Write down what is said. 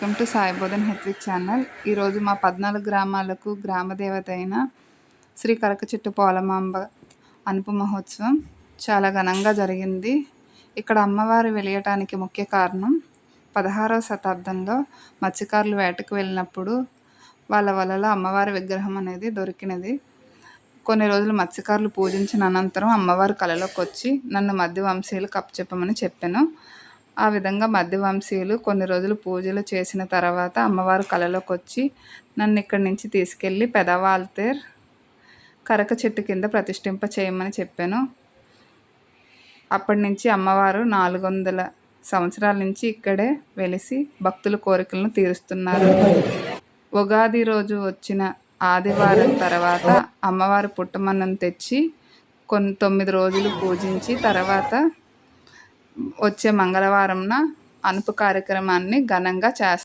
Welcome to Saibodhan Hethvik channel ఈరోజు మా పద్నాలుగు గ్రామాలకు గ్రామదేవత అయిన శ్రీ కరక చెట్టు పోలమాంబ అనుపు మహోత్సవం చాలా ఘనంగా జరిగింది. ఇక్కడ అమ్మవారు వెలియటానికి ముఖ్య కారణం పదహారవ శతాబ్దంలో మత్స్యకారులు వేటకు వెళ్ళినప్పుడు వాళ్ళ వలలో అమ్మవారి విగ్రహం అనేది దొరికినది. కొన్ని రోజులు మత్స్యకారులు పూజించిన అనంతరం అమ్మవారు కలలోకి వచ్చి నన్ను మధ్య వంశీయులు కప్పచెప్పమని చెప్పాను. ఆ విధంగా మధ్యవంశీయులు కొన్ని రోజులు పూజలు చేసిన తర్వాత అమ్మవారు కలలోకి వచ్చి నన్ను ఇక్కడి నుంచి తీసుకెళ్ళి పెదవాల్తేర్ కరక చెట్టు కింద ప్రతిష్ఠింప చేయమని చెప్పాను. అప్పటి నుంచి అమ్మవారు నాలుగు వందల సంవత్సరాల నుంచి ఇక్కడే వెలిసి భక్తుల కోరికలను తీరుస్తున్నారు. ఉగాది రోజు వచ్చిన ఆదివారం తర్వాత అమ్మవారి పుట్టమన్నం తెచ్చి కొన్ని తొమ్మిది రోజులు పూజించి తర్వాత వచ్చే మంగళవారంన అనుపు కార్యక్రమాన్ని ఘనంగా చేస్తారు